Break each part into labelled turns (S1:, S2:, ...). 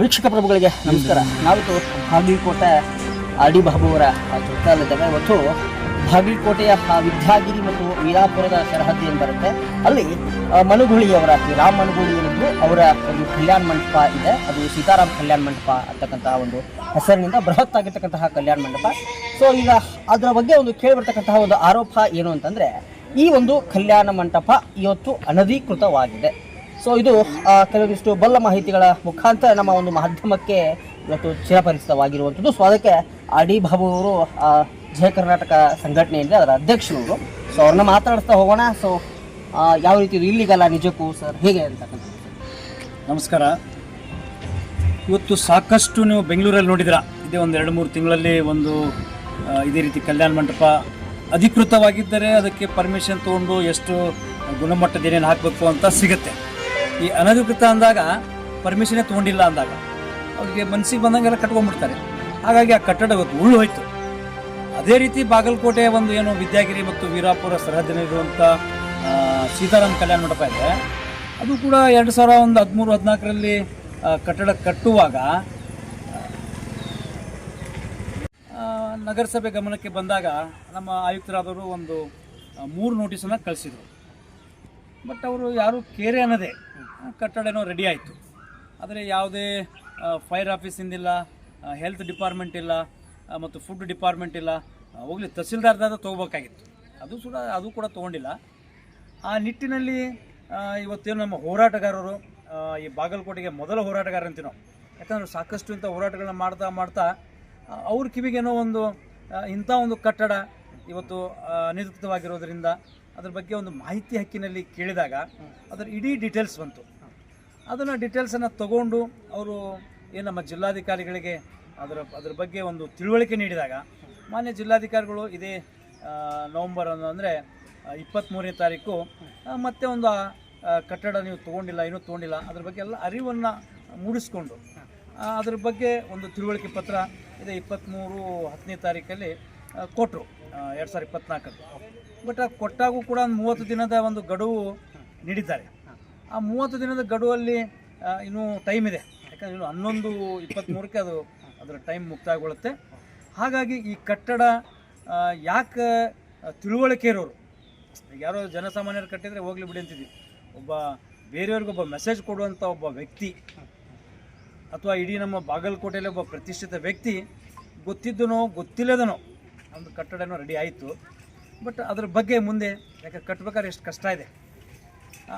S1: ವೀಕ್ಷಕ ಪ್ರಭುಗಳಿಗೆ ನಮಸ್ಕಾರ. ನಾವಿತ್ತು ಬಾಗಲಕೋಟೆ ಆರ್ ಡಿ ಬಾಬು ಅವರ ಜೊತೆಯಲ್ಲಿದ್ದೇವೆ ಇವತ್ತು ಬಾಗಲಕೋಟೆಯ ವಿದ್ಯಾಗಿರಿ ಮತ್ತು ವೀರಾಪುರದ ಸರಹದ್ದು ಏನು ಬರುತ್ತೆ. ಅಲ್ಲಿ ಮನುಗುಳಿ ಮನುಗುಳಿಯವರ ರಾಮ್ ಮನುಗುಳಿ ಏನಿದ್ರು ಅವರ ಒಂದು ಕಲ್ಯಾಣ ಮಂಟಪ ಇದೆ. ಅದು ಸೀತಾರಾಮ್ ಕಲ್ಯಾಣ ಮಂಟಪ ಅಂತಕ್ಕಂತಹ ಒಂದು ಹೆಸರಿನಿಂದ ಬೃಹತ್ ಆಗಿರ್ತಕ್ಕಂತಹ ಕಲ್ಯಾಣ ಮಂಟಪ. ಸೊ ಈಗ ಅದರ ಬಗ್ಗೆ ಒಂದು ಕೇಳಿಬರ್ತಕ್ಕಂತಹ ಒಂದು ಆರೋಪ ಏನು ಅಂತಂದರೆ, ಈ ಒಂದು ಕಲ್ಯಾಣ ಮಂಟಪ ಇವತ್ತು ಅನಧಿಕೃತವಾಗಿದೆ. ಸೊ ಇದು ಕೆಲವೊಂದಿಷ್ಟು ಬಲ್ಲ ಮಾಹಿತಿಗಳ ಮುಖಾಂತರ ನಮ್ಮ ಒಂದು ಮಾಧ್ಯಮಕ್ಕೆ ಇವತ್ತು ಚಿರಪರಿಚಿತವಾಗಿರುವಂಥದ್ದು. ಸೊ ಅದಕ್ಕೆ ಅಡಿ ಡಿ ಬಾಬು ಅವರು ಜಯ ಕರ್ನಾಟಕ ಸಂಘಟನೆಯಿಂದ ಅದರ ಅಧ್ಯಕ್ಷರು ಸೊ ಅವ್ರನ್ನ ಮಾತಾಡಿಸ್ತಾ ಹೋಗೋಣ. ಸೊ ಯಾವ ರೀತಿ ಇಲ್ಲಿಗಲ್ಲ ನಿಜಕ್ಕೂ ಸರ್ ಹೇಗೆ ಅಂತಕ್ಕಂಥದ್ದು
S2: ನಮಸ್ಕಾರ. ಇವತ್ತು ಸಾಕಷ್ಟು ನೀವು ಬೆಂಗಳೂರಲ್ಲಿ ನೋಡಿದಿರ ಇದೇ ಒಂದು ಎರಡು ಮೂರು ತಿಂಗಳಲ್ಲಿ ಒಂದು ಇದೇ ರೀತಿ ಕಲ್ಯಾಣ ಮಂಟಪ ಅಧಿಕೃತವಾಗಿದ್ದರೆ ಅದಕ್ಕೆ ಪರ್ಮಿಷನ್ ತೊಗೊಂಡು ಎಷ್ಟು ಗುಣಮಟ್ಟದ ಏನೇನು ಹಾಕಬೇಕು ಅಂತ ಸಿಗುತ್ತೆ. ಈ ಅನಧಿಕೃತ ಅಂದಾಗ ಪರ್ಮಿಷನೇ ತೊಗೊಂಡಿಲ್ಲ ಅಂದಾಗ ಅವ್ರಿಗೆ ಮನಸ್ಸಿಗೆ ಬಂದಂಗೆಲ್ಲ ಕಟ್ಕೊಂಡ್ಬಿಡ್ತಾರೆ. ಹಾಗಾಗಿ ಆ ಕಟ್ಟಡ ಉಳ್ಳು ಹೋಯ್ತು. ಅದೇ ರೀತಿ ಬಾಗಲಕೋಟೆ ಒಂದು ಏನು ವಿದ್ಯಾಗಿರಿ ಮತ್ತು ವೀರಾಪುರ ಸರಹದ್ದಿನಲ್ಲಿರುವಂಥ ಸೀತಾರಾಮ್ ಕಲ್ಯಾಣ ಮಂಟಪ ಇದೆ. ಅದು ಕೂಡ ಎರಡು ಸಾವಿರ ಒಂದು ಹದಿಮೂರು, ಹದಿನಾಲ್ಕರಲ್ಲಿ ಕಟ್ಟಡ ಕಟ್ಟುವಾಗ ನಗರಸಭೆ ಗಮನಕ್ಕೆ ಬಂದಾಗ ನಮ್ಮ ಆಯುಕ್ತರಾದವರು ಒಂದು ಮೂರು ನೋಟಿಸನ್ನು ಕಳಿಸಿದರು. ಬಟ್ ಅವರು ಯಾರು ಕೇರೆ ಅನ್ನೋದೇ ಕಟ್ಟಡ ಏನೋ ರೆಡಿ ಆಯಿತು. ಆದರೆ ಯಾವುದೇ ಫೈರ್ ಆಫೀಸಿಂದಿಲ್ಲ ಹೆಲ್ತ್ ಡಿಪಾರ್ಟ್ಮೆಂಟ್ ಇಲ್ಲ ಮತ್ತು ಫುಡ್ ಡಿಪಾರ್ಟ್ಮೆಂಟ್ ಇಲ್ಲ ಹೋಗಲಿ ತಹಸೀಲ್ದಾರ್ದಾದ ತೊಗೋಬೇಕಾಗಿತ್ತು. ಅದು ಕೂಡ ಅದು ಕೂಡ ತೊಗೊಂಡಿಲ್ಲ. ಆ ನಿಟ್ಟಿನಲ್ಲಿ ಇವತ್ತೇನು ನಮ್ಮ ಹೋರಾಟಗಾರರು ಈ ಬಾಗಲಕೋಟೆಗೆ ಮೊದಲ ಹೋರಾಟಗಾರ ಅಂತೀವಿ ನಾವು ಯಾಕಂದ್ರೆ ಸಾಕಷ್ಟು ಇಂಥ ಹೋರಾಟಗಳನ್ನ ಮಾಡ್ತಾ ಮಾಡ್ತಾ ಅವ್ರ ಕಿವಿಗೇನೋ ಒಂದು ಇಂಥ ಒಂದು ಕಟ್ಟಡ ಇವತ್ತು ಆ, ಅನಧಿಕೃತವಾಗಿರೋದ್ರಿಂದ ಅದ್ರ ಬಗ್ಗೆ ಒಂದು ಮಾಹಿತಿ ಹಕ್ಕಿನಲ್ಲಿ ಕೇಳಿದಾಗ ಅದರ ಇಡೀ ಡೀಟೇಲ್ಸ್ ಬಂತು. ಅದನ್ನು ಡೀಟೇಲ್ಸನ್ನು ತಗೊಂಡು ಅವರು ಏನು ನಮ್ಮ ಜಿಲ್ಲಾಧಿಕಾರಿಗಳಿಗೆ ಅದರ, ಅದ್ರ ಬಗ್ಗೆ ಒಂದು ತಿಳುವಳಿಕೆ ನೀಡಿದಾಗ ಮಾನ್ಯ ಜಿಲ್ಲಾಧಿಕಾರಿಗಳು ಇದೇ ನವಂಬರ್ ಅಂದರೆ ಇಪ್ಪತ್ತ್ಮೂರನೇ ತಾರೀಕು ಮತ್ತೆ ಒಂದು ಕಟ್ಟಡ ನೀವು ತೊಗೊಂಡಿಲ್ಲ, ಏನೂ ತೊಗೊಂಡಿಲ್ಲ, ಅದ್ರ ಬಗ್ಗೆ ಎಲ್ಲ ಅರಿವನ್ನು ಮೂಡಿಸ್ಕೊಂಡು ಅದ್ರ ಬಗ್ಗೆ ಒಂದು ತಿಳುವಳಿಕೆ ಪತ್ರ ಇದೆ ಇಪ್ಪತ್ತ್ಮೂರು ಹತ್ತನೇ ತಾರೀಕಲ್ಲಿ ಕೊಟ್ಟರು ಎರಡು ಸಾವಿರದ ಇಪ್ಪತ್ತ್ನಾಲ್ಕರಲ್ಲಿ ಬಟ್ ಕೊಟ್ಟಾಗೂ ಕೂಡ ಒಂದು ಮೂವತ್ತು ದಿನದ ಒಂದು ಗಡುವು ನೀಡಿದ್ದಾರೆ. ಆ ಮೂವತ್ತು ದಿನದ ಗಡುವಲ್ಲಿ ಇನ್ನೂ ಟೈಮ್ ಇದೆ. ಯಾಕಂದರೆ ಇನ್ನು ಹನ್ನೊಂದು ಇಪ್ಪತ್ತ್ಮೂರಕ್ಕೆ ಅದು ಅದರ ಟೈಮ್ ಮುಕ್ತಾಯಗೊಳ್ಳುತ್ತೆ. ಹಾಗಾಗಿ ಈ ಕಟ್ಟಡ ಯಾಕೆ ತಿಳುವಳಿಕೆ ಇರೋರು? ಯಾರೋ ಜನಸಾಮಾನ್ಯರು ಕಟ್ಟಿದರೆ ಹೋಗ್ಲಿ ಬಿಡಿ ಅಂತಿದ್ವಿ. ಒಬ್ಬ ಬೇರೆಯವ್ರಿಗೊಬ್ಬ ಮೆಸೇಜ್ ಕೊಡುವಂಥ ಒಬ್ಬ ವ್ಯಕ್ತಿ ಅಥವಾ ಇಡೀ ನಮ್ಮ ಬಾಗಲಕೋಟೆಯಲ್ಲಿ ಒಬ್ಬ ಪ್ರತಿಷ್ಠಿತ ವ್ಯಕ್ತಿ ಗೊತ್ತಿದ್ದನೋ ಗೊತ್ತಿಲ್ಲದನೋ ಒಂದು ಕಟ್ಟಡನೋ ರೆಡಿ ಆಯಿತು. ಬಟ್ ಅದ್ರ ಬಗ್ಗೆ ಮುಂದೆ ಯಾಕೆ ಕಟ್ಬೇಕಾದ್ರೆ ಎಷ್ಟು ಕಷ್ಟ ಇದೆ.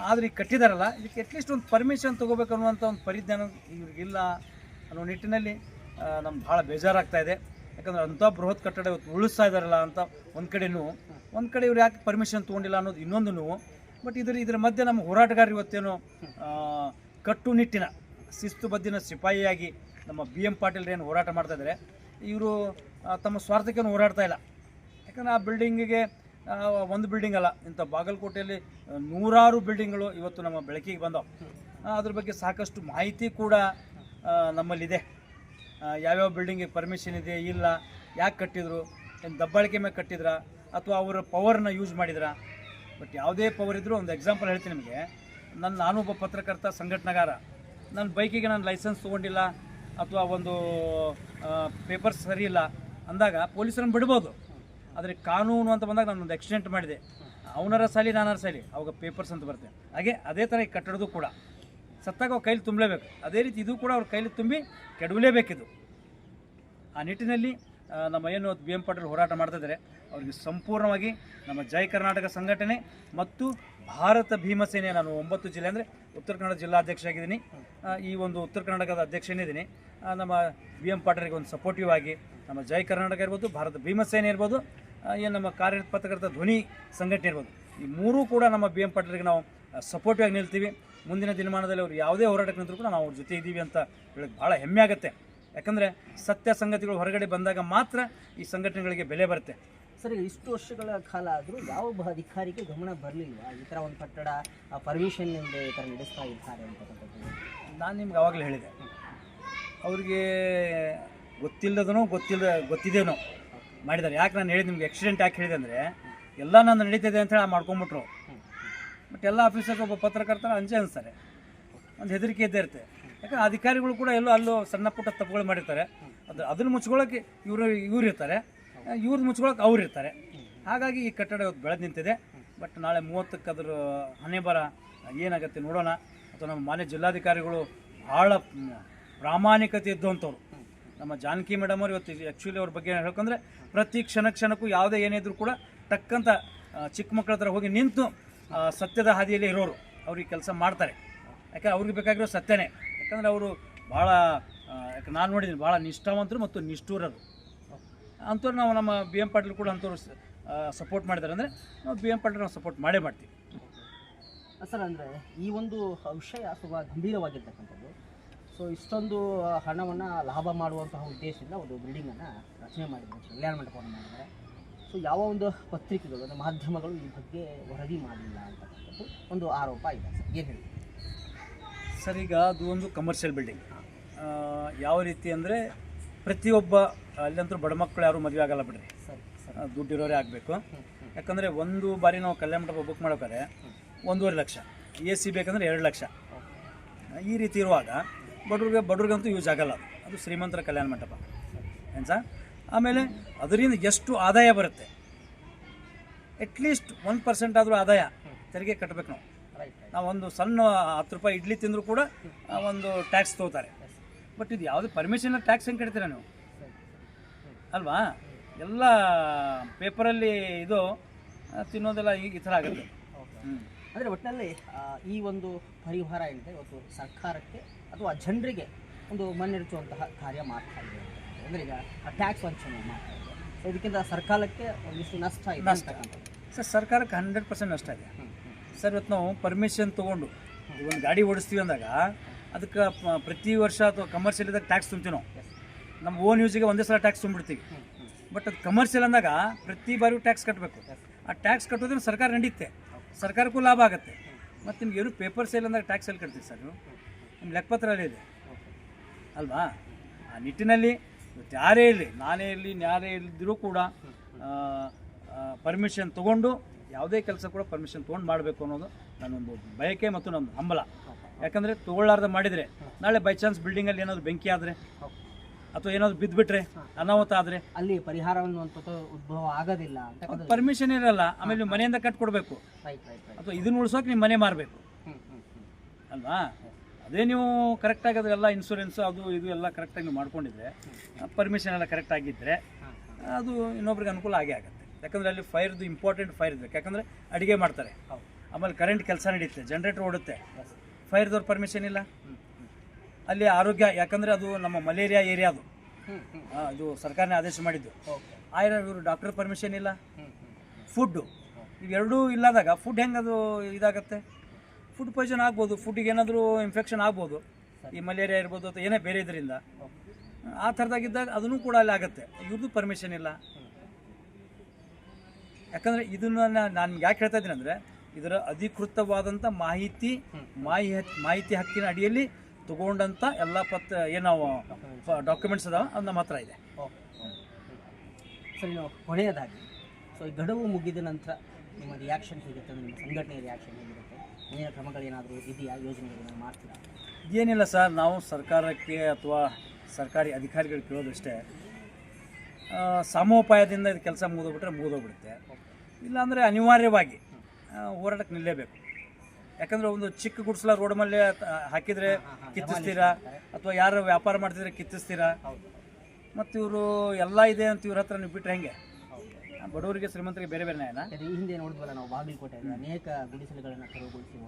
S2: ಆದರೆ ಈಗ ಕಟ್ಟಿದಾರಲ್ಲ, ಇದಕ್ಕೆ ಅಟ್ಲೀಸ್ಟ್ ಒಂದು ಪರ್ಮಿಷನ್ ತೊಗೋಬೇಕು ಅನ್ನುವಂಥ ಒಂದು ಪರಿಜ್ಞಾನ ಇವ್ರಿಗಿಲ್ಲ ಅನ್ನೋ ನಿಟ್ಟಿನಲ್ಲಿ ನಮ್ಗೆ ಭಾಳ ಬೇಜಾರಾಗ್ತಾ ಇದೆ. ಯಾಕಂದ್ರೆ ಅಂಥ ಬೃಹತ್ ಕಟ್ಟಡ ಇವತ್ತು ಉಳಿಸ್ತಾ ಇದ್ದಾರಲ್ಲ ಅಂತ ಒಂದು ಕಡೆನೂ, ಒಂದು ಕಡೆ ಇವ್ರು ಯಾಕೆ ಪರ್ಮಿಷನ್ ತೊಗೊಂಡಿಲ್ಲ ಅನ್ನೋದು ಇನ್ನೊಂದು ಬಟ್ ಇದ್ರ ಇದ್ರ ಮಧ್ಯೆ ನಮ್ಮ ಹೋರಾಟಗಾರ ಇವತ್ತೇನು ಕಟ್ಟುನಿಟ್ಟಿನ ಕಟ್ಟುನಿಟ್ಟಿನ ಶಿಸ್ತುಬದ್ಧಿನ ಸಿಪಾಯಿಯಾಗಿ ನಮ್ಮ ಬಿ ಎಂ ಪಾಟೀಲ್ ಏನು ಹೋರಾಟ ಮಾಡ್ತಾ ಇದ್ದಾರೆ ಇವರು ತಮ್ಮ ಸ್ವಾರ್ಥಕ್ಕೇನು ಹೋರಾಡ್ತಾ ಇಲ್ಲ. ಯಾಕಂದ್ರೆ ಆ ಬಿಲ್ಡಿಂಗಿಗೆ ಒಂದು ಬಿಲ್ಡಿಂಗ್ ಅಲ್ಲ. ಇಂಥ ಬಾಗಲಕೋಟೆಯಲ್ಲಿ ನೂರಾರು ಬಿಲ್ಡಿಂಗ್ಗಳು ಇವತ್ತು ನಮ್ಮ ಬೆಳಕಿಗೆ ಬಂದವು. ಅದ್ರ ಬಗ್ಗೆ ಸಾಕಷ್ಟು ಮಾಹಿತಿ ಕೂಡ ನಮ್ಮಲ್ಲಿದೆ. ಯಾವ್ಯಾವ ಬಿಲ್ಡಿಂಗಿಗೆ ಪರ್ಮಿಷನ್ ಇದೆ, ಇಲ್ಲ, ಯಾಕೆ ಕಟ್ಟಿದ್ರು, ಏನು ದಬ್ಬಾಳಿಕೆ ಮೇಲೆ ಕಟ್ಟಿದ್ರ, ಅಥವಾ ಅವರ ಪವರ್ನ ಯೂಸ್ ಮಾಡಿದ್ರ. ಬಟ್ ಯಾವುದೇ ಪವರ್ ಇದ್ದರೂ ಒಂದು ಎಕ್ಸಾಂಪಲ್ ಹೇಳ್ತೀನಿ ನಿಮಗೆ. ನನ್ನ ನಾನು ಒಬ್ಬ ಪತ್ರಕರ್ತ, ಸಂಘಟನೆಗಾರ. ನನ್ನ ಬೈಕಿಗೆ ನಾನು ಲೈಸೆನ್ಸ್ ತೊಗೊಂಡಿಲ್ಲ, ಅಥವಾ ಒಂದು ಪೇಪರ್ಸ್ ಸರಿ ಇಲ್ಲ, ಅಂದಾಗ ಪೊಲೀಸರನ್ನು ಬಿಡ್ಬೋದು. ಆದರೆ ಕಾನೂನು ಅಂತ ಬಂದಾಗ ನಾನು ಒಂದು ಆಕ್ಸಿಡೆಂಟ್ ಮಾಡಿದೆ. ಅವನರ ಸಾಲಿ, ನಾನರ ಸಾಲಿ, ಅವಾಗ ಪೇಪರ್ಸ್ ಅಂತ ಬರುತ್ತೆ. ಹಾಗೆ ಅದೇ ಥರ ಈ ಕಟ್ಟಡದು ಕೂಡ. ಸತ್ತಾಗ ಅವ್ರ ಕೈಲಿ ತುಂಬಲೇಬೇಕು. ಅದೇ ರೀತಿ ಇದು ಕೂಡ ಅವ್ರ ಕೈಲಿ ತುಂಬಿ ಕೆಡವಲೇಬೇಕಿದು. ಆ ನಿಟ್ಟಿನಲ್ಲಿ ನಮ್ಮ ಏನು ಬಿ ಎಂ ಪಾಟೀಲ್ ಹೋರಾಟ ಮಾಡ್ತಾ ಇದ್ದಾರೆ ಅವರಿಗೆ ಸಂಪೂರ್ಣವಾಗಿ ನಮ್ಮ ಜೈ ಕರ್ನಾಟಕ ಸಂಘಟನೆ ಮತ್ತು ಭಾರತ ಭೀಮಸೇನೆ ನಾನು ಒಂಬತ್ತು ಜಿಲ್ಲೆ ಅಂದರೆ ಉತ್ತರ ಕನ್ನಡ ಜಿಲ್ಲಾಧ್ಯಕ್ಷ ಆಗಿದ್ದೀನಿ ಈ ಒಂದು ಉತ್ತರ ಕರ್ನಾಟಕದ ಅಧ್ಯಕ್ಷನೇ ಇದ್ದೀನಿ? ನಮ್ಮ ಬಿ ಎಂ ಪಾಟೀಲ್ಗೆ ಒಂದು ಸಪೋರ್ಟಿವ್ ಆಗಿ ನಮ್ಮ ಜೈ ಕರ್ನಾಟಕ ಇರ್ಬೋದು, ಭಾರತ ಭೀಮಸೇನೆ ಇರ್ಬೋದು ಏನು ನಮ್ಮ ಕಾರ್ಯ ಪತ್ರಕರ್ತ ಧ್ವನಿ ಸಂಘಟನೆ ಇರ್ಬೋದು. ಈ ಮೂರೂ ಕೂಡ ನಮ್ಮ ಬಿ ಎಂ ಪಾಟೀಲ್ಗೆ ನಾವು ಸಪೋರ್ಟಿವ್ ಆಗಿ ನಿಲ್ತೀವಿ. ಮುಂದಿನ ದಿನಮಾನದಲ್ಲಿ ಅವರು ಯಾವುದೇ ಹೋರಾಟಕ್ಕೆ ನಿಂತರೂ ಕೂಡ ನಾವು ಅವ್ರ ಜೊತೆ ಇದ್ದೀವಿ ಅಂತ ಹೇಳಕ್ಕೆ ಭಾಳ ಹೆಮ್ಮೆ ಆಗುತ್ತೆ. ಯಾಕಂದರೆ ಸತ್ಯ ಸಂಗತಿಗಳು ಹೊರಗಡೆ ಬಂದಾಗ ಮಾತ್ರ ಈ ಸಂಘಟನೆಗಳಿಗೆ ಬೆಲೆ ಬರುತ್ತೆ.
S1: ಸರ್ ಇಷ್ಟು ವರ್ಷಗಳ ಕಾಲ ಆದರೂ ಯಾವ ಒಬ್ಬ ಅಧಿಕಾರಿಗೆ ಗಮನ ಬರಲಿಲ್ಲ ಈ ಥರ ಒಂದು ಕಟ್ಟಡ ಪರ್ಮಿಷನ್ ಈ ಥರ ನಡೆಸ್ತಾ ಇದ್ದಾರೆ ಅಂತಕ್ಕಂಥದ್ದು
S2: ನಾನು ನಿಮ್ಗೆ ಆವಾಗಲೇ ಹೇಳಿದೆ. ಅವ್ರಿಗೆ ಗೊತ್ತಿಲ್ಲದನೋ ಗೊತ್ತಿಲ್ಲ ಗೊತ್ತಿದೇನೋ ಮಾಡಿದ್ದಾರೆ. ಯಾಕೆ ನಾನು ಹೇಳಿದ ನಿಮ್ಗೆ ಆಕ್ಸಿಡೆಂಟ್ ಯಾಕೆ ಹೇಳಿದೆ ಅಂದರೆ, ಎಲ್ಲ ನಾನು ನಡೀತಿದೆ ಅಂತ ಹೇಳಿ ಮಾಡ್ಕೊಂಬಿಟ್ರು ಬಟ್ ಎಲ್ಲ ಆಫೀಸರ್ಗೆ ಒಬ್ಬ ಪತ್ರಕರ್ತರ ಅಂಜೆ ಅನಿಸ್ತಾರೆ. ಒಂದು ಹೆದರಿಕೆ ಇದ್ದೇ ಇರುತ್ತೆ. ಯಾಕಂದ್ರೆ ಅಧಿಕಾರಿಗಳು ಕೂಡ ಎಲ್ಲೋ ಅಲ್ಲೂ ಸಣ್ಣ ಪುಟ್ಟ ತಪ್ಪುಗಳು ಮಾಡಿರ್ತಾರೆ. ಅದು ಅದನ್ನು ಮುಚ್ಕೊಳ್ಳೋಕೆ ಇವರು ಇವ್ರು ಇರ್ತಾರೆ. ಇವ್ರು ಮುಚ್ಕೊಳ್ಳೋಕೆ ಅವ್ರು ಇರ್ತಾರೆ. ಹಾಗಾಗಿ ಈ ಕಟ್ಟಡ ಇವತ್ತು ಬೆಳೆದು ನಿಂತಿದೆ. ಬಟ್ ನಾಳೆ ಮೂವತ್ತಕ್ಕೆ ಅದ್ರ ಹಣೆ ಬರ ಏನಾಗುತ್ತೆ ನೋಡೋಣ. ಅಥವಾ ನಮ್ಮ ಮಾನ್ಯ ಜಿಲ್ಲಾಧಿಕಾರಿಗಳು ಭಾಳ ಪ್ರಾಮಾಣಿಕತೆ ಇದ್ದಂಥವ್ರು ನಮ್ಮ ಜಾನಕಿ ಮೇಡಮ್ ಅವರು ಇವತ್ತು ಆ್ಯಕ್ಚುಲಿ ಅವ್ರ ಬಗ್ಗೆ ಹೇಳ್ಕೊಂಡ್ರೆ ಪ್ರತಿ ಕ್ಷಣ ಕ್ಷಣಕ್ಕೂ ಯಾವುದೇ ಏನೇ ಇದ್ರೂ ಕೂಡ ತಕ್ಕಂಥ ಚಿಕ್ಕ ಮಕ್ಕಳ ಹತ್ರ ಹೋಗಿ ನಿಂತು ಸತ್ಯದ ಹಾದಿಯಲ್ಲಿ ಇರೋರು ಅವ್ರಿಗೆ ಕೆಲಸ ಮಾಡ್ತಾರೆ. ಯಾಕಂದ್ರೆ ಅವ್ರಿಗೆ ಬೇಕಾಗಿರೋ ಸತ್ಯನೇ. ಯಾಕಂದರೆ ಅವರು ಭಾಳ ಯಾಕೆ ನಾನು ನೋಡಿದ್ದೀನಿ ಭಾಳ ನಿಷ್ಠಾವಂತರು ಮತ್ತು ನಿಷ್ಠೂರರು. ಅಂಥವ್ರು ನಾವು ನಮ್ಮ ಬಿ ಎಂ ಪಾಟೀಲ್ ಕೂಡ ಅಂಥವ್ರು ಸಪೋರ್ಟ್ ಮಾಡಿದ್ದಾರೆ. ಅಂದರೆ ನಾವು ಬಿ ಎಂ ಪಾಟೀಲ್ ನಾವು ಸಪೋರ್ಟ್ ಮಾಡೇ ಮಾಡ್ತೀವಿ.
S1: ಸರ್, ಅಂದರೆ ಈ ಒಂದು ವಿಷಯ ತುಂಬ ಗಂಭೀರವಾಗಿರ್ತಕ್ಕಂಥದ್ದು. ಸೊ ಇಷ್ಟೊಂದು ಹಣವನ್ನು ಲಾಭ ಮಾಡುವಂತಹ ಉದ್ದೇಶದಿಂದ ಒಂದು ಬಿಲ್ಡಿಂಗನ್ನು ರಚನೆ ಮಾಡಿದ್ದಾರೆ ಕಲ್ಯಾಣ ಮಂಟಪವನ್ನು ಮಾಡಿದ್ದಾರೆ. ಸೊ ಯಾವ ಒಂದು ಪತ್ರಿಕೆಗಳು ಅಂದರೆ ಮಾಧ್ಯಮಗಳು ಈ ಬಗ್ಗೆ ವರದಿ ಮಾಡಿಲ್ಲ ಅಂತಕ್ಕಂಥದ್ದು ಒಂದು ಆರೋಪ ಇದೆ ಸರ್. ಏನು ಹೇಳಿ
S2: ಸರ್ ಈಗ ಅದು ಒಂದು ಕಮರ್ಷಿಯಲ್ ಬಿಲ್ಡಿಂಗ್ ಯಾವ ರೀತಿ ಅಂದರೆ ಪ್ರತಿಯೊಬ್ಬ ಅಲ್ಲಂತರೂ ಬಡ ಮಕ್ಕಳು ಯಾರು ಮದುವೆ ಆಗಲ್ಲ ಬಿಡ್ರಿ. ದುಡ್ಡಿರೋರೇ ಆಗಬೇಕು. ಯಾಕಂದರೆ ಒಂದು ಬಾರಿ ನಾವು ಕಲ್ಯಾಣ ಮಂಟಪ ಬುಕ್ ಮಾಡ್ಬೇಕಾದ್ರೆ ಒಂದೂವರೆ ಲಕ್ಷ. ಎ ಸಿ ಬೇಕಂದ್ರೆ ಎರಡು ಲಕ್ಷ. ಈ ರೀತಿ ಇರುವಾಗ ಬಡವ್ರಿಗೆ, ಬಡವ್ರಿಗಂತೂ ಯೂಸ್ ಆಗಲ್ಲ. ಅದು ಶ್ರೀಮಂತರ ಕಲ್ಯಾಣ ಮಂಟಪ. ಏನು ಆಮೇಲೆ ಅದರಿಂದ ಎಷ್ಟು ಆದಾಯ ಬರುತ್ತೆ? ಅಟ್ಲೀಸ್ಟ್ ಒನ್ ಪರ್ಸೆಂಟ್ ಆದರೂ ಆದಾಯ ತೆರಿಗೆ ಕಟ್ಟಬೇಕು ನಾವು.
S1: ರೈಟ್
S2: ನಾವು ಒಂದು ಸಣ್ಣ ಹತ್ತು ರೂಪಾಯಿ ಇಡ್ಲಿ ತಿಂದರೂ ಕೂಡ ಒಂದು ಟ್ಯಾಕ್ಸ್ ತೊಗೋತಾರೆ. ಬಟ್ ಇದು ಯಾವುದೇ ಪರ್ಮಿಷನ್ ಟ್ಯಾಕ್ಸ್ ಹೆಂಗೆ ಕಟ್ತೀರಾ ನೀವು? ಅಲ್ವಾ? ಎಲ್ಲ ಪೇಪರಲ್ಲಿ ಇದು ತಿನ್ನೋದೆಲ್ಲ ಈಗ ಈ ಥರ ಆಗುತ್ತೆ.
S1: ಅಂದರೆ ಒಟ್ಟಿನಲ್ಲಿ ಈ ಒಂದು ಪರಿಹಾರ ಏನಿದೆ ಇವತ್ತು ಸರ್ಕಾರಕ್ಕೆ ಅಥವಾ ಜನರಿಗೆ ಒಂದು ಮನ್ನಿರಿಸುವಂತಹ ಕಾರ್ಯ ಮಾಡ್ತಾ ಇದೆ ಅಂದರೆ ಈಗ ಟ್ಯಾಕ್ಸ್ ವಂಚನೆ ಮಾಡ್ತಾ ಇದೆ ಸೊ ಇದಕ್ಕಿಂತ ಸರ್ಕಾರಕ್ಕೆ ಒಂದಿಷ್ಟು ನಷ್ಟ ಇದೆ.
S2: ಸರ್ ಸರ್ಕಾರಕ್ಕೆ ಹಂಡ್ರೆಡ್ ಪರ್ಸೆಂಟ್ ನಷ್ಟ ಇದೆ. ಸರ್ ಇವತ್ತು ನಾವು ಪರ್ಮಿಷನ್ ತೊಗೊಂಡು ಒಂದು ಗಾಡಿ ಓಡಿಸ್ತೀವಿ ಅಂದಾಗ ಅದಕ್ಕೆ ಪ್ರತಿ ವರ್ಷ ಅಥವಾ ಕಮರ್ಷಿಯಲ್ ಇದ್ದಾಗ ಟ್ಯಾಕ್ಸ್ ತುಂಬ್ತೀವಿ ನಾವು. ನಮ್ಮ ಓನ್ ಯೂಸಿಗೆ ಒಂದೇ ಸಲ ಟ್ಯಾಕ್ಸ್ ತುಂಬಿಡ್ತೀವಿ. ಬಟ್ ಅದು ಕಮರ್ಷಿಯಲ್ ಅಂದಾಗ ಪ್ರತಿ ಬಾರಿಯೂ ಟ್ಯಾಕ್ಸ್ ಕಟ್ಟಬೇಕು ಆ ಟ್ಯಾಕ್ಸ್ ಕಟ್ಟೋದ್ರಿಂದ ಸರ್ಕಾರ ನಡೀತೆ ಸರ್ಕಾರಕ್ಕೂ ಲಾಭ ಆಗುತ್ತೆ. ಮತ್ತು ನಿಮ್ಗೆ ಏನು ಪೇಪರ್ ಸೇಲ್ ಅಂದಾಗ ಟ್ಯಾಕ್ಸ್ ಎಲ್ಲಿ ಕಟ್ತೀವಿ ಸರ್ ನೀವು? ನಿಮ್ಮ ಲೆಕ್ಕಪತ್ರದಲ್ಲಿ ಇದೆ. ಅಲ್ವಾ? ಆ ನಿಟ್ಟಿನಲ್ಲಿ ಯಾರೇ ಇರಲಿ ನಾನೇ ಇರಲಿ ಯಾರೇ ಇಲ್ಲದಿದ್ರೂ ಕೂಡ ಪರ್ಮಿಷನ್ ತೊಗೊಂಡು ಯಾವುದೇ ಕೆಲಸ ಕೂಡ ಪರ್ಮಿಷನ್ ತೊಗೊಂಡು ಮಾಡಬೇಕು ಅನ್ನೋದು ನನ್ನೊಂದು ಬಯಕೆ ಮತ್ತು ನನ್ನ ಹಂಬಲ. ಯಾಕಂದರೆ ತೊಗೊಳ್ಳಾರ್ದ ಮಾಡಿದರೆ ನಾಳೆ ಬೈ ಚಾನ್ಸ್ ಬಿಲ್ಡಿಂಗಲ್ಲಿ ಏನಾದರೂ ಬೆಂಕಿ ಆದರೆ ಅಥವಾ ಏನಾದರೂ ಬಿದ್ದುಬಿಟ್ರೆ ಅನಾಹುತ ಆದರೆ
S1: ಅಲ್ಲಿ ಪರಿಹಾರ ಅನ್ನುವಂಥದ್ದು ಉದ್ಭವ ಆಗೋದಿಲ್ಲ
S2: ಪರ್ಮಿಷನ್ ಇರಲ್ಲ ಆಮೇಲೆ ನೀವು ಮನೆಯಿಂದ ಕಟ್ಕೊಡ್ಬೇಕು. ಅಥವಾ ಇದನ್ನ ಉಳಿಸೋಕೆ ನಿಮ್ಮ ಮನೆ ಮಾರಬೇಕು. ಅಲ್ವಾ? ಅದೇ ನೀವು ಕರೆಕ್ಟಾಗಿ ಅದೆಲ್ಲ ಇನ್ಶೂರೆನ್ಸ್ ಅದು ಇದು ಎಲ್ಲ ಕರೆಕ್ಟಾಗಿ ನೀವು ಮಾಡ್ಕೊಂಡಿದ್ರೆ ಪರ್ಮಿಷನ್ ಎಲ್ಲ ಕರೆಕ್ಟ್ ಆಗಿದ್ದರೆ ಅದು ಇನ್ನೊಬ್ರಿಗೆ ಅನುಕೂಲ ಆಗೇ ಆಗುತ್ತೆ. ಯಾಕಂದರೆ ಅಲ್ಲಿ ಫೈರ್ದು ಇಂಪಾರ್ಟೆಂಟ್ ಫೈರ್ ಇರಬೇಕು. ಯಾಕಂದರೆ ಅಡುಗೆ ಮಾಡ್ತಾರೆ. ಆಮೇಲೆ ಕರೆಂಟ್ ಕೆಲಸ ನಡೆಯುತ್ತೆ ಜನ್ರೇಟ್ರ್ ಓಡುತ್ತೆ. ಫೈರ್ದವ್ರ ಪರ್ಮಿಷನ್ ಇಲ್ಲ. ಅಲ್ಲಿ ಆರೋಗ್ಯ, ಯಾಕಂದರೆ ಅದು ನಮ್ಮ ಮಲೇರಿಯಾ ಏರಿಯಾ ಅದು. ಅದು ಸರ್ಕಾರನೇ ಆದೇಶ ಮಾಡಿದ್ದು. ಆಯ್ರ ಇವರು ಡಾಕ್ಟರ್ ಪರ್ಮಿಷನ್ ಇಲ್ಲ. ಫುಡ್ಡು ಇವೆರಡೂ ಇಲ್ಲದಾಗ ಫುಡ್ ಹೆಂಗೆ ಅದು ಇದಾಗುತ್ತೆ? ಫುಡ್ ಪಾಯ್ಸನ್ ಆಗ್ಬೋದು ಫುಡ್ಗೆ ಏನಾದರೂ ಇನ್ಫೆಕ್ಷನ್ ಆಗ್ಬೋದು, ಈ ಮಲೇರಿಯಾ ಇರ್ಬೋದು ಅಥವಾ ಏನೇ ಬೇರೆ ಇದರಿಂದ. ಆ ಥರದಾಗಿದ್ದಾಗ ಅದನ್ನು ಕೂಡ ಅಲ್ಲಿ ಆಗುತ್ತೆ. ಇವ್ರದ್ದು ಪರ್ಮಿಷನ್ ಇಲ್ಲ. ಯಾಕಂದರೆ ಇದನ್ನು ನಾನು ಯಾಕೆ ಹೇಳ್ತಾ ಇದ್ದೀನಿ ಅಂದರೆ, ಇದರ ಅಧಿಕೃತವಾದಂಥ ಮಾಹಿತಿ ಮಾಹಿತಿ ಮಾಹಿತಿ ಹಕ್ಕಿನ ಅಡಿಯಲ್ಲಿ ತಗೊಂಡಂಥ ಎಲ್ಲ ಪತ್ರ, ಏನು ಡಾಕ್ಯುಮೆಂಟ್ಸ್ ಅದಾವ, ಅದು ನಮ್ಮ ಹತ್ರ ಇದೆ.
S1: ಸರಿ ಕೊನೆಯದಾಗಿ, ಸೊ ಈ ಗಡುವು ಮುಗಿದ ನಂತರ ನಿಮ್ಮ ರಿಯಾಕ್ಷನ್ ಹೇಗಿತ್ತು ನಿಮ್ಮ ಸಂಘಟನೆ ರಿಯಾಕ್ಷನ್ ಹೇಗಿರುತ್ತೆ ಮುಂದಿನ ಕ್ರಮಗಳೇನಾದರೂ ಇದೆಯಾ ಯೋಜನೆಗಳನ್ನು ಮಾಡ್ತೀರಾ?
S2: ಏನಿಲ್ಲ ಸರ್ ನಾವು ಸರ್ಕಾರಕ್ಕೆ ಅಥವಾ ಸರ್ಕಾರಿ ಅಧಿಕಾರಿಗಳು ಕೇಳೋದಷ್ಟೇ. ಸಮೋಪಾಯದಿಂದ ಇದು ಕೆಲಸ ಮುಗಿದೋಗ್ಬಿಟ್ರೆ ಮುಗಿದೋಗ್ಬಿಡುತ್ತೆ. ಇಲ್ಲಾಂದರೆ ಅನಿವಾರ್ಯವಾಗಿ ಹೋರಾಟಕ್ಕೆ ನಿಲ್ಲೇಬೇಕು. ಯಾಕಂದರೆ ಒಂದು ಚಿಕ್ಕ ಗುಡ್ಸಲ ರೋಡ್ ಮೇಲೆ ಹಾಕಿದರೆ ಕಿತ್ತಿಸ್ತೀರಾ? ಅಥವಾ ಯಾರು ವ್ಯಾಪಾರ ಮಾಡ್ತಿದ್ರೆ ಕಿತ್ತಿಸ್ತೀರಾ? ಮತ್ತು ಇವರು ಎಲ್ಲ ಇದೆ ಅಂತ ಇವ್ರ ಹತ್ರ ನೀವು ಬಿಟ್ಟರೆ ಹೆಂಗೆ? ಬಡವರಿಗೆ ಶ್ರೀಮಂತರಿಗೆ ಬೇರೆ ಬೇರೆ ನ್ಯಾಯ
S1: ಯಾಕಂದ್ರೆ ಈ ಹಿಂದೆ ನೋಡಿದ್ವಲ್ಲ ನಾವು ಬಾಗಲಕೋಟೆಯಲ್ಲಿ ಅನೇಕ ಗುಡಿಸಲುಗಳನ್ನು ತೆರವುಗೊಳಿಸಿ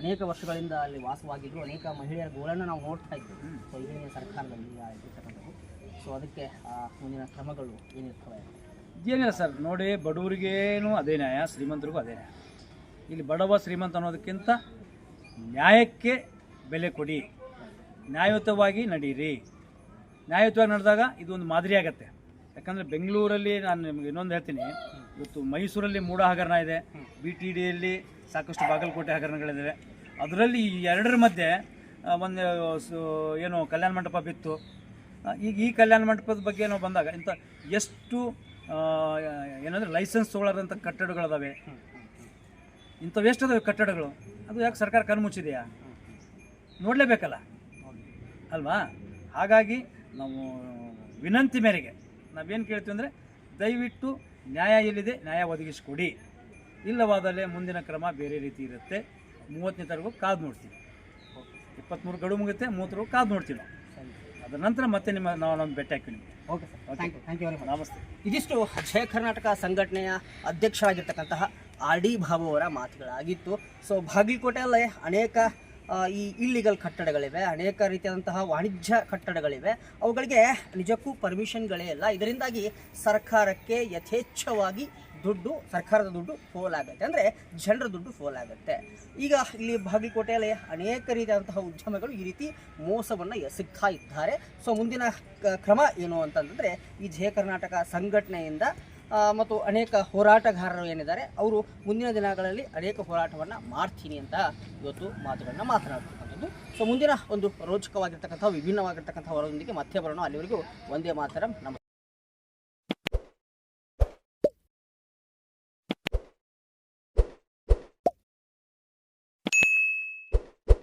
S1: ಅನೇಕ ವರ್ಷಗಳಿಂದ ಅಲ್ಲಿ ವಾಸವಾಗಿದ್ರು ಅನೇಕ ಮಹಿಳೆಯರ ಗೋಳನ್ನು ನಾವು ನೋಡ್ತಾ ಇದ್ವಿ. ಸೊ ಹಿಂದಿನ ಸರ್ಕಾರದಲ್ಲಿ ಇರ್ತಕ್ಕಂಥದ್ದು ಸೊ ಅದಕ್ಕೆ ಆ ಮುಂದಿನ ಕ್ರಮಗಳು ಏನಿರ್ತವೆ?
S2: ಏನಿಲ್ಲ ಸರ್ ನೋಡಿ ಬಡವರಿಗೇನು ಅದೇ ನ್ಯಾಯ ಶ್ರೀಮಂತರಿಗೂ ಅದೇ ನ್ಯಾಯ. ಇಲ್ಲಿ ಬಡವ ಶ್ರೀಮಂತ ಅನ್ನೋದಕ್ಕಿಂತ ನ್ಯಾಯಕ್ಕೆ ಬೆಲೆ ಕೊಡಿ. ನ್ಯಾಯಯುತವಾಗಿ ನಡೀರಿ. ನ್ಯಾಯಯುತವಾಗಿ ನಡೆದಾಗ ಇದು ಒಂದು ಮಾದರಿ ಆಗತ್ತೆ ಯಾಕಂದರೆ ಬೆಂಗಳೂರಲ್ಲಿ ನಾನು ನಿಮ್ಗೆ ಇನ್ನೊಂದು ಹೇಳ್ತೀನಿ. ಇವತ್ತು ಮೈಸೂರಲ್ಲಿ ಮೂಡ ಹಗರಣ ಇದೆ ಬಿ ಟಿ ಡಿಯಲ್ಲಿ ಸಾಕಷ್ಟು ಬಾಗಲಕೋಟೆ ಹಗರಣಗಳಿದ್ದಾವೆ ಅದರಲ್ಲಿ ಈ ಎರಡರ ಮಧ್ಯೆ ಒಂದು ಏನು ಕಲ್ಯಾಣ ಮಂಟಪ ಬಿತ್ತು. ಈಗ ಈ ಕಲ್ಯಾಣ ಮಂಟಪದ ಬಗ್ಗೆ ನಾವು ಬಂದಾಗ ಇಂಥ ಎಷ್ಟು ಏನಂದರೆ ಲೈಸೆನ್ಸ್ ತೊಗೊಳ್ಳೋದಂಥ ಕಟ್ಟಡಗಳಿದಾವೆ. ಇಂಥವು ಎಷ್ಟು ಅದಾವೆ ಕಟ್ಟಡಗಳು? ಅದು ಯಾಕೆ ಸರ್ಕಾರ ಕಣ್ಮುಚ್ಚಿದೆಯಾ ನೋಡಲೇಬೇಕಲ್ಲ? ಅಲ್ವಾ? ಹಾಗಾಗಿ ನಾವು ವಿನಂತಿ ಮೇರೆಗೆ ನಾವೇನು ಕೇಳ್ತೀವಿ ಅಂದರೆ ದಯವಿಟ್ಟು ನ್ಯಾಯ ಎಲ್ಲಿದೆ ನ್ಯಾಯ ಒದಗಿಸಿಕೊಡಿ. ಇಲ್ಲವಾದಲ್ಲಿ ಮುಂದಿನ ಕ್ರಮ ಬೇರೆ ರೀತಿ ಇರುತ್ತೆ. ಮೂವತ್ತನೇ ತಾರೀಕು ಕಾದು ನೋಡ್ತೀವಿ. ಇಪ್ಪತ್ತ್ಮೂರು ಗಡು ಮುಗುತ್ತೆ ಮೂವತ್ತರೂ ಕಾದು ನೋಡ್ತೀವಿ ನಾವು. ಅದರ ನಂತರ ಮತ್ತೆ ನಿಮ್ಮ ನಾವು ನಮ್ಮ ಭೇಟಿ ಹಾಕಿ ನಿಮಗೆ.
S1: Okay sir thank you thank you very much
S2: ನಮಸ್ತೆ.
S1: ಇದಿಷ್ಟು ಜಯ ಕರ್ನಾಟಕ ಸಂಘಟನೆಯ ಅಧ್ಯಕ್ಷರಾಗಿರ್ತಕ್ಕಂತಹ ಆರ್ ಡಿ ಬಾಬು ಅವರ ಮಾತುಗಳಾಗಿತ್ತು. ಸೊ ಬಾಗಲಕೋಟೆಯಲ್ಲೇ ಅನೇಕ ಈ ಇಲ್ಲಿಗಲ್ ಕಟ್ಟಡಗಳಿವೆ, ಅನೇಕ ರೀತಿಯಾದಂತಹ ವಾಣಿಜ್ಯ ಕಟ್ಟಡಗಳಿವೆ. ಅವುಗಳಿಗೆ ನಿಜಕ್ಕೂ ಪರ್ಮಿಷನ್ಗಳೇ ಇಲ್ಲ. ಇದರಿಂದಾಗಿ ಸರ್ಕಾರಕ್ಕೆ ಯಥೇಚ್ಛವಾಗಿ ದುಡ್ಡು, ಸರ್ಕಾರದ ದುಡ್ಡು ಫೋಲ್ ಆಗುತ್ತೆ. ಅಂದರೆ ಜನರ ದುಡ್ಡು ಫೋಲ್ ಆಗುತ್ತೆ. ಈಗ ಇಲ್ಲಿ ಬಾಗಲಕೋಟೆಯಲ್ಲಿ ಅನೇಕ ರೀತಿಯಾದಂತಹ ಉದ್ಯಮಗಳು ಈ ರೀತಿ ಮೋಸವನ್ನು ಎಸಗ್ತಾ ಇದ್ದಾರೆ. ಸೊ ಮುಂದಿನ ಕ್ರಮ ಏನು ಅಂತಂದರೆ ಈ ಜಯ ಕರ್ನಾಟಕ ಸಂಘಟನೆಯಿಂದ ಮತ್ತು ಅನೇಕ ಹೋರಾಟಗಾರರು ಏನಿದ್ದಾರೆ, ಅವರು ಮುಂದಿನ ದಿನಗಳಲ್ಲಿ ಅನೇಕ ಹೋರಾಟವನ್ನು ಮಾಡ್ತೀನಿ ಅಂತ ಇವತ್ತು ಮಾತುಗಳನ್ನ ಮಾತನಾಡ್ತಕ್ಕಂಥದ್ದು ಸೊ ಮುಂದಿನ ಒಂದು ರೋಚಕವಾಗಿರ್ತಕ್ಕಂಥ, ವಿಭಿನ್ನವಾಗಿರ್ತಕ್ಕಂಥ ವರದೊಂದಿಗೆ ಮತ್ತೆ ಬರೋಣ. ಅಲ್ಲಿವರೆಗೂ ಒಂದೇ ಮಾತರಂ. ನಮಸ್ಕಾರ